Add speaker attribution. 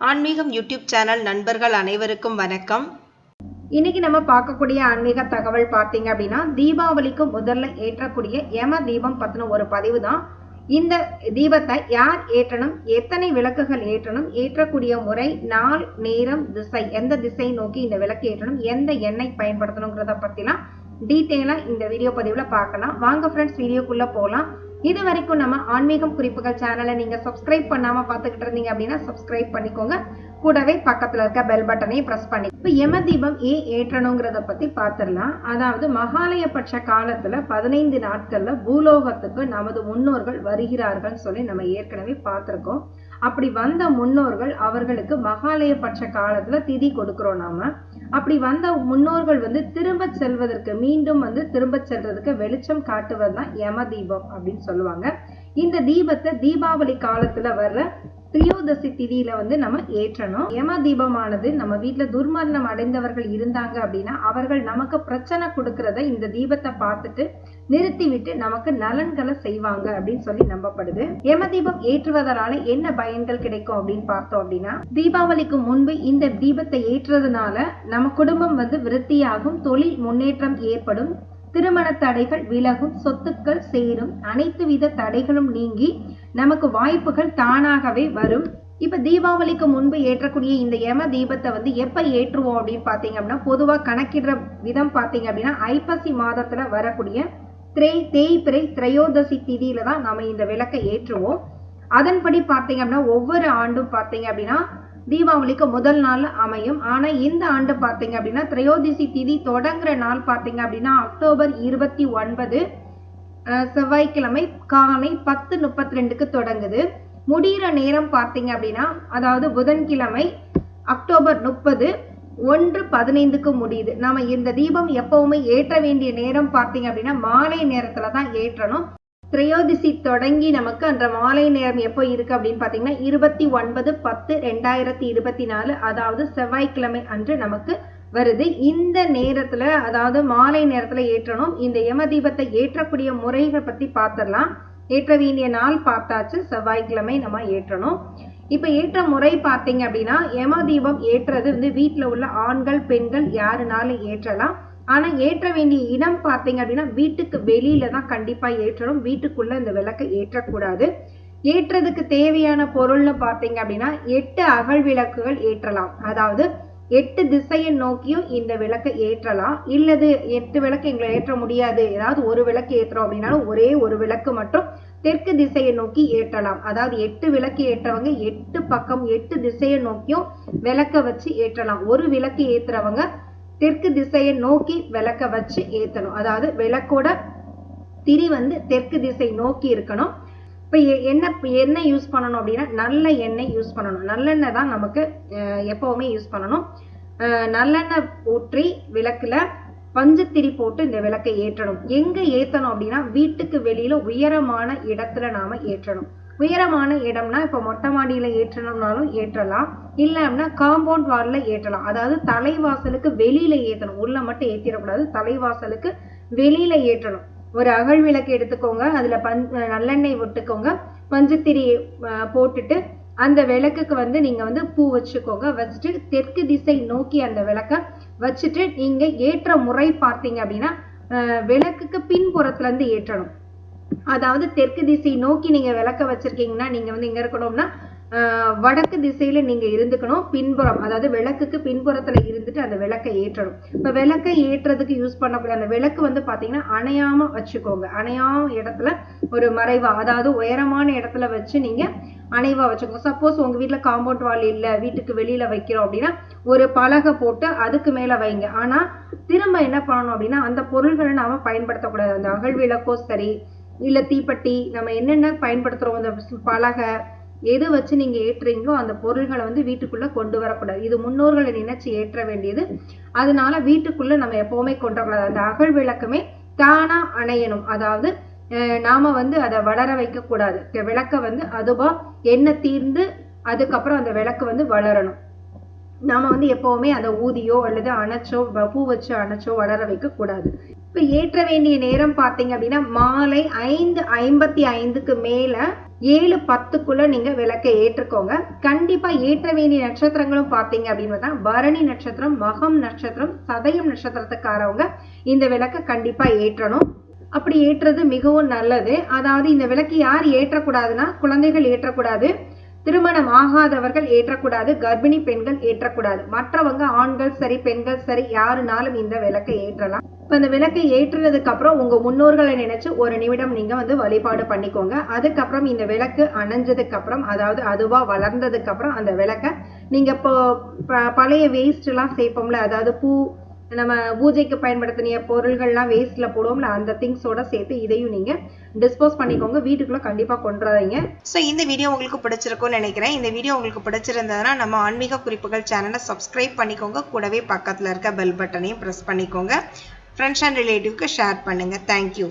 Speaker 1: ஆன்மீகம் YouTube channel நண்பர்கள் அனைவருக்கும் வணக்கம்.
Speaker 2: இன்னைக்கு நம்ம பார்க்கக்கூடிய ஆன்மீக தகவல் பார்த்தீங்க அப்படின்னா தீபாவளிக்கு முதல்ல ஏற்றக்கூடிய யம தீபம் பத்தின ஒரு பதிவு தான். இந்த தீபத்தை யார் ஏற்றணும்? எத்தனை விளக்குகள் ஏற்றணும்? ஏற்றக்கூடிய முறை நாள் நேரம் திசை எந்த திசை நோக்கி இந்த விளக்கு ஏற்றணும்? எந்த எண்ணெய் பயன்படுத்தணுங்கிறத பத்திலாம் டீட்டெயிலாக இந்த வீடியோ பதிவுல பார்க்கலாம். வாங்க ஃப்ரெண்ட்ஸ் வீடியோக்குள்ள போகலாம் இது வரைக்கும் நம்ம ஆன்மீகம் குறிப்புகள் சேனலை நீங்க சப்ஸ்கிரைப் பண்ணாம பார்த்துக்கிட்டு இருந்தீங்க அப்படின்னா சப்ஸ்கிரைப் பண்ணிக்கோங்க. கூடவே பக்கத்துல இருக்க பெல் பட்டனையும் பிரஸ் பண்ணி இப்ப யம தீபம் ஏன் ஏற்றணுங்கிறத பத்தி பார்த்திடலாம். அதாவது மகாலயபட்ச காலத்துல பதினைந்து நாட்கள்ல பூலோகத்துக்கு நமது முன்னோர்கள் வருகிறார்கள் சொல்லி நம்ம ஏற்கனவே பார்த்திருக்கோம். அப்படி வந்த முன்னோர்கள் அவர்களுக்கு மகாலயபட்ச காலத்துல திதி கொடுக்கிறோம் நாம. அப்படி வந்த முன்னோர்கள் வந்து திரும்ப செல்வதற்கு மீண்டும் வந்து திரும்ப செல்றதுக்கு வெளிச்சம் காட்டுவது தான் யம தீபம் அப்படின்னு சொல்லுவாங்க. இந்த தீபத்தை தீபாவளி காலத்துல வர்ற திரியோதசி திதியில வந்து நம்ம ஏற்றணும். யம தீபமானது நம்ம வீட்டுல துர்மரணம் அடைந்தவர்கள் இருந்தாங்க அப்படின்னா அவர்கள் நமக்கு பிரச்சனை கொடுக்கறத இந்த தீபத்தை பார்த்துட்டு நிறுத்திவிட்டு நமக்கு நலன்களை செய்வாங்க அப்படின்னு சொல்லி நம்பப்படுது. யம தீபம் ஏற்றுவதனால என்ன பயன்கள் கிடைக்கும் அப்படின்னு பார்த்தோம் அப்படின்னா தீபாவளிக்கு முன்பு இந்த தீபத்தை ஏற்றுறதுனால நம்ம குடும்பம் வந்து விருத்தியாகும் தொழில் முன்னேற்றம் ஏற்படும் திருமண தடைகள் விலகும் சொத்துக்கள் சேரும் அனைத்து வித தடைகளும் நீங்கி நமக்கு வாய்ப்புகள் தானாகவே வரும். இப்ப தீபாவளிக்கு முன்பு ஏற்றக்கூடிய இந்த யம தீபத்தை வந்து எப்ப ஏற்றுவோம் அப்படின்னு பாத்தீங்க அப்படின்னா பொதுவா கணக்கிடுற விதம் பாத்தீங்க அப்படின்னா ஐப்பசி மாதத்துல வரக்கூடிய திரை தேய்பிறை திரையோதசி திதியில தான் நாம இந்த விளக்கை ஏற்றுவோம். அதன்படி பார்த்தீங்க அப்படின்னா ஒவ்வொரு ஆண்டும் பார்த்தீங்க அப்படின்னா தீபாவளிக்கு முதல் நாள் அமையும். ஆனா இந்த ஆண்டு பார்த்தீங்க அப்படின்னா திரையோதிசி திதி தொடங்குற நாள் பார்த்தீங்க அப்படின்னா அக்டோபர் இருபத்தி ஒன்பது அஹ், செவ்வாய்க்கிழமை காலை பத்து முப்பத்தி ரெண்டுக்கு தொடங்குது. முடிகிற நேரம் பார்த்தீங்க அப்படின்னா அதாவது புதன்கிழமை அக்டோபர் முப்பது ஒன்று பதினைந்துக்கு முடியுது. நம்ம இந்த தீபம் எப்பவுமே ஏற்ற வேண்டிய நேரம் பார்த்தீங்க அப்படின்னா மாலை நேரத்துல தான் ஏற்றணும். திரையோதிசி தொடங்கி நமக்கு அந்த மாலை நேரம் எப்போ இருக்கு அப்படின்னு பார்த்தீங்கன்னா இருபத்தி ஒன்பது பத்து ரெண்டாயிரத்தி இருபத்தி நாலு அதாவது செவ்வாய்க்கிழமை அன்று நமக்கு வருது. இந்த நேரத்துல அதாவது மாலை நேரத்துல ஏற்றணும். இந்த யம தீபத்தை ஏற்றக்கூடிய முறைகளை பத்தி பார்த்துடலாம். ஏற்ற வேண்டிய நாள் பார்த்தாச்சு செவ்வாய்க்கிழமை நம்ம ஏற்றணும். இப்ப ஏற்ற முறை பார்த்தீங்க அப்படின்னா யம தீபம் ஏற்றுறது வந்து வீட்டுல உள்ள ஆண்கள் பெண்கள் யாருனாலும் ஏற்றலாம். ஆனா ஏற்ற வேண்டிய இடம் பார்த்தீங்க அப்படின்னா வீட்டுக்கு வெளியில தான் கண்டிப்பா ஏற்றணும். வீட்டுக்குள்ள இந்த விளக்கை ஏற்றக்கூடாது. ஏற்றதுக்கு தேவையான பொருள்னு பார்த்தீங்க அப்படின்னா எட்டு அகல் விளக்குகள் ஏற்றலாம். அதாவது எட்டு திசையை நோக்கியும் இந்த விளக்கை ஏற்றலாம். இல்லது எட்டு விளக்கு எங்களை ஏற்ற முடியாது. ஏதாவது ஒரு விளக்கு ஏற்றுறோம் அப்படின்னாலும் ஒரே ஒரு விளக்கு மட்டும் தெற்கு திசையை நோக்கி ஏற்றலாம். அதாவது எட்டு விளக்கு ஏற்றவங்க எட்டு பக்கம் எட்டு திசையை நோக்கியும் விளக்க வச்சு ஏற்றலாம். ஒரு விளக்கு ஏத்துறவங்க தெற்கு திசையை நோக்கி விளக்க வச்சு ஏத்தணும். அதாவது விளக்கோட திரி வந்து தெற்கு திசை நோக்கி இருக்கணும். இப்போ என்ன எண்ணெய் யூஸ் பண்ணணும் அப்படின்னா நல்ல எண்ணெய் யூஸ் பண்ணணும். நல்லெண்ணெய் தான் நமக்கு எப்பவுமே யூஸ் பண்ணணும். நல்லெண்ணெய் ஊற்றி விளக்குல பஞ்சுத்திரி போட்டு இந்த விளக்கை ஏற்றணும். எங்க ஏத்தணும் அப்படின்னா வீட்டுக்கு வெளியில உயரமான இடத்துல நாம ஏற்றணும். உயரமான இடம்னா இப்ப மொட்டை மாடியில ஏற்றணும்னாலும் ஏற்றலாம். இல்ல அப்படின்னா காம்பவுண்ட் வால்ல ஏற்றலாம். அதாவது தலைவாசலுக்கு வெளியில ஏத்தணும். உள்ள மட்டும் ஏத்திடக்கூடாது. தலைவாசலுக்கு வெளியில ஏற்றணும். ஒரு அகல் விளக்கு எடுத்துக்கோங்க. அதுல பஞ் நல்லெண்ணெய் விட்டுக்கோங்க. பஞ்சுத்திரி போட்டுட்டு அந்த விளக்குக்கு வந்து நீங்க வந்து பூ வச்சுக்கோங்க. வச்சுட்டு தெற்கு திசை நோக்கி அந்த விளக்க வச்சுட்டு நீங்க ஏற்ற முறை பார்த்தீங்க அப்படின்னா அஹ், விளக்குக்கு பின்புறத்துல இருந்து ஏற்றணும். அதாவது தெற்கு திசை நோக்கி நீங்க விளக்க வச்சிருக்கீங்கன்னா நீங்க வந்து எங்க இருக்கணும்னா ஆஹ் வடக்கு திசையில நீங்க இருந்துக்கணும் பின்புறம் அதாவது விளக்குக்கு பின்புறத்துல இருந்துட்டு அந்த விளக்கை ஏற்றணும். இப்ப விளக்கை ஏற்றுறதுக்கு யூஸ் பண்ணக்கூடிய அந்த விளக்கு வந்து பாத்தீங்கன்னா அணையாம வச்சுக்கோங்க. அணையாம இடத்துல ஒரு மறைவா அதாவது உயரமான இடத்துல வச்சு நீங்க அணைவா வச்சுக்கோங்க சப்போஸ் உங்க வீட்டில் காம்பவுண்ட் வால் இல்ல வீட்டுக்கு வெளியில வைக்கிறோம் அப்படின்னா ஒரு பலகை போட்டு அதுக்கு மேல வைங்க. ஆனா திரும்ப என்ன பண்ணணும் அப்படின்னா அந்த பொருள்களை நாம பயன்படுத்தக்கூடாது. அந்த அகழ் விளக்கோ சரி இல்ல தீப்பெட்டி நம்ம என்னென்ன பயன்படுத்துறோம் அந்த பலகை எது வச்சு நீங்க ஏற்றுறீங்களோ அந்த பொருள்களை வந்து வீட்டுக்குள்ள கொண்டு வரக்கூடாது. இது முன்னோர்களை நினைச்சு ஏற்ற வேண்டியது. அதனால வீட்டுக்குள்ள நம்ம எப்பவுமே கொண்டு வரக்கூடாது. அந்த அகல் விளக்குமே தானா அணையணும். அதாவது நாம வந்து அதை வளர வைக்க கூடாது விளக்க வந்து அதுவா எண்ணெய் தீர்ந்து அதுக்கப்புறம் அந்த விளக்கு வந்து வளரணும். நாம வந்து எப்பவுமே அதை ஊதியோ அல்லது அணைச்சோ வ- பூ வச்சு அணைச்சோ வளர வைக்க கூடாது. இப்ப ஏற்ற வேண்டிய நேரம் பார்த்தீங்க அப்படின்னா மாலை ஐந்து ஐம்பத்தி ஐந்துக்கு மேல ஏழு பத்துக்குள்ள நீங்க விளக்கை ஏற்றுக்கோங்க. கண்டிப்பா ஏற்ற வேண்டிய நட்சத்திரங்களும் பார்த்தீங்க அப்படின்னு பார்த்தா பரணி நட்சத்திரம் மகம் நட்சத்திரம் சதயம் நட்சத்திரத்துக்காரவங்க இந்த விளக்கை கண்டிப்பா ஏற்றணும். அப்படி ஏற்றுறது மிகவும் நல்லது. அதாவது இந்த விளக்கு யார் ஏற்றக்கூடாதுன்னா குழந்தைகள் ஏற்றக்கூடாது. திருமணம் ஆகாதவர்கள் ஏற்றக்கூடாது. கர்ப்பிணி பெண்கள் ஏற்றக்கூடாது. மற்றவங்க ஆண்கள் சரி பெண்கள் சரி யாருனாலும் இந்த விளக்கை ஏற்றலாம். இப்போ இந்த விளக்கை ஏற்றுனதுக்கு அப்புறம் உங்க முன்னோர்களை நினைச்சு ஒரு நிமிடம் நீங்க வந்து வழிபாடு பண்ணிக்கோங்க. அதுக்கப்புறம் இந்த விளக்கு அணைஞ்சதுக்கு அப்புறம் அதாவது அதுவா வளர்ந்ததுக்கு அப்புறம் அந்த விளக்கை நீங்க இப்போ ப- பழைய வேஸ்ட் எல்லாம் சேர்ப்போம்ல அதாவது பூ நம்ம பூஜைக்கு பயன்படுத்தின பொருள்கள்லாம் வேஸ்ட்ல போடுவோம்ல அந்த திங்ஸோட சேர்த்து இதையும் நீங்க டிஸ்போஸ் பண்ணிக்கோங்க. வீட்டுக்குள்ள கண்டிப்பா கொண்டுறாதீங்க
Speaker 1: ஸோ இந்த வீடியோ உங்களுக்கு பிடிச்சிருக்கும்னு நினைக்கிறேன். இந்த வீடியோ உங்களுக்கு பிடிச்சிருந்ததுன்னா நம்ம ஆன்மீக குறிப்புகள் சேனலை சப்ஸ்கிரைப் பண்ணிக்கோங்க. கூடவே பக்கத்தில் இருக்க பெல் பட்டனையும் ப்ரெஸ் பண்ணிக்கோங்க. ஃப்ரெண்ட்ஸ் அண்ட் ரிலேட்டிவ்க்கு ஷேர் பண்ணுங்கள் தேங்க்யூ